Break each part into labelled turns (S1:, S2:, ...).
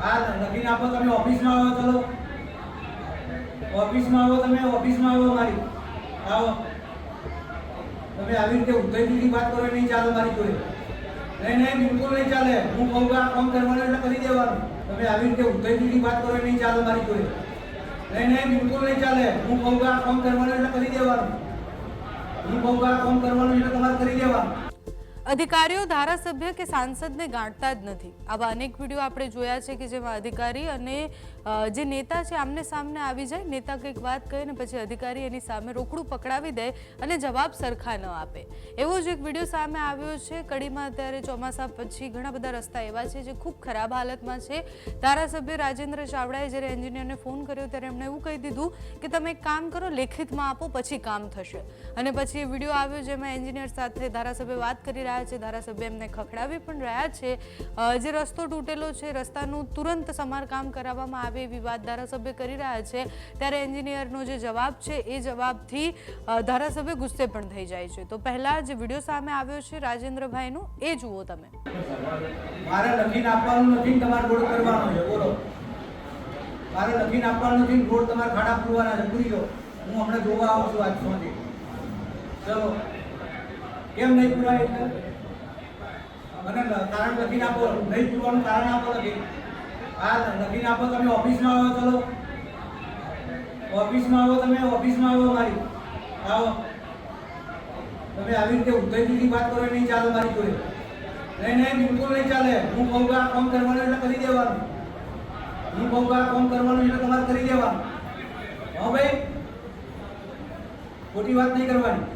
S1: હા લખીને આપો, તમે ઓફિસમાં આવો, ચલો. ઓફિસમાં આવો, તમે ઓફિસમાં આવો મારી આવો. તમે આવી રીતે ઉદ્ધતિથી વાત કરો, નહીં ચાલે મારી જોડે. નહીં નહીં, બિલકુલ નહીં ચાલે. હું કહું કે આ કામ કરવાનું એટલે કરી દેવાનું. તમે આવી રીતે ઉદ્ધતિથી વાત કરો, નહીં ચાલે મારી જોડે. નહીં નહીં, બિલકુલ નહીં ચાલે. હું કહું કે આ કામ કરવાનું એટલે કરી દેવાનું. હું કહું કે આ કામ કરવાનું એટલે તમારે કરી દેવાનું.
S2: અધિકારીઓ ધારાસભ્ય કે સાંસદને ગાંઠતા જ નથી. આવા અનેક વીડિયો આપણે જોયા છે કે જેમાં અધિકારી અને જે નેતા છે આમને સામને આવી જાય, નેતા કંઈક વાત કહે ને પછી અધિકારી એની સામે રોકડું પકડાવી દે અને જવાબ સરખા ન આપે. એવો જ એક વીડિયો સામે આવ્યો છે. કડીમાં અત્યારે ચોમાસા પછી ઘણા બધા રસ્તા એવા છે જે ખૂબ ખરાબ હાલતમાં છે. ધારાસભ્ય રાજેન્દ્ર ચાવડાએ જ્યારે એન્જિનિયરને ફોન કર્યો ત્યારે એમણે એવું કહી દીધું કે તમે એક કામ કરો, લેખિતમાં આપો, પછી કામ થશે. અને પછી એ વીડિયો આવ્યો જેમાં એન્જિનિયર સાથે ધારાસભ્ય વાત કરી રહ્યા છે, ધારાસભ્ય એમને ખખડાવી પણ રહ્યા છે. જે રસ્તો તૂટેલો છે, રસ્તાનું તુરંત સમારકામ કરાવવામાં આવે એવી વાત ધારાસભ્ય કરી રહ્યા છે. ત્યારે એન્જિનિયરનો જે જવાબ છે, એ જવાબથી ધારાસભ્ય ગુસ્સે પણ થઈ જાય છે. તો પહેલા જે વીડિયો સામે આવ્યો છે, રાજેન્દ્રભાઈનો, એ જુઓ તમે.
S1: મારે લખીને આપવાનું નથી તમારે રોડ કરવાનો છે. બોલો. મારે લખીને આપવાનું નથી રોડ તમારે ખાડા પૂરવાના છે. પૂરી ગયો હું હમણાં જોવા આવું છું આજ સુધી ચલો. કેમ નહીં પૂરાય એટલે? મને કારણ લખીને આપો, નહીં પૂરવાનું કારણ આપો લખી હા લખીને આપો તમે ઓફિસમાં આવો, ચલો. ઓફિસમાં આવો, તમે ઓફિસમાં આવો મારી. આવો. તમે આવી રીતે ઉદ્ધતિથી વાત કરો નહીં ચાલે મારી જોડે. નહીં નહીં, બિલકુલ નહીં ચાલે. હું કહું આ કામ કરવાનું એટલે કરી દેવાનું. હું કહું આ કામ કરવાનું એટલે તમારે કરી દેવાનું. હા ભાઈ. ખોટી વાત નહીં કરવાની.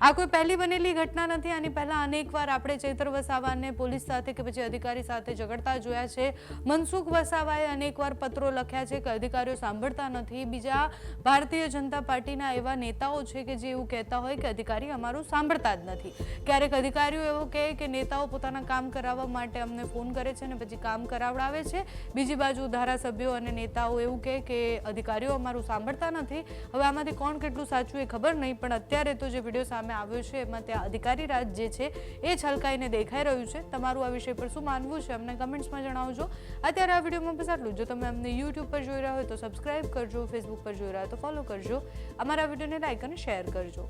S2: આ કોઈ પહેલી બનેલી ઘટના નથી, આની પહેલા અનેકવાર આપણે ચૈત્ર વસાવાને પોલીસ સાથે કે પછી અધિકારી સાથે ઝઘડતા જોયા છે. મનસુખ વસાવાએ અનેકવાર પત્રો લખ્યા છે કે અધિકારીઓ સાંભળતા નથી. બીજા ભારતીય જનતા પાર્ટીના એવા નેતાઓ છે કે જે એવું કહેતા હોય કે અધિકારી અમારું સાંભળતા જ નથી. ક્યારેક અધિકારીઓ એવું કહે કે નેતાઓ પોતાના કામ કરાવવા માટે અમને ફોન કરે છે અને પછી કામ કરાવડાવે છે. બીજી બાજુ ધારાસભ્યો અને નેતાઓ એવું કહે કે અધિકારીઓ અમારું સાંભળતા નથી. હવે આમાંથી કોણ કેટલું સાચું એ ખબર નહીં, પણ અત્યારે તો જે વીડિયો સામે આવ્યો છે, એમાં ત્યાં અધિકારી રાજ જે છે, એ છલકાઈને દેખાઈ રહ્યું છે. તમારું આ વિષય પર શું માનવું છે, અમને કમેન્ટ્સમાં જણાવજો. અત્યારે આ વિડીયોમાં બસ આટલું જો. તમે અમને યુટ્યુબ પર જોઈ રહ્યા હોય તો સબસ્ક્રાઇબ કરજો ફેસબુક પર જોઈ રહ્યા હોય તો ફોલો કરજો. અમારા વિડીયોને લાઇક અને શેર કરજો.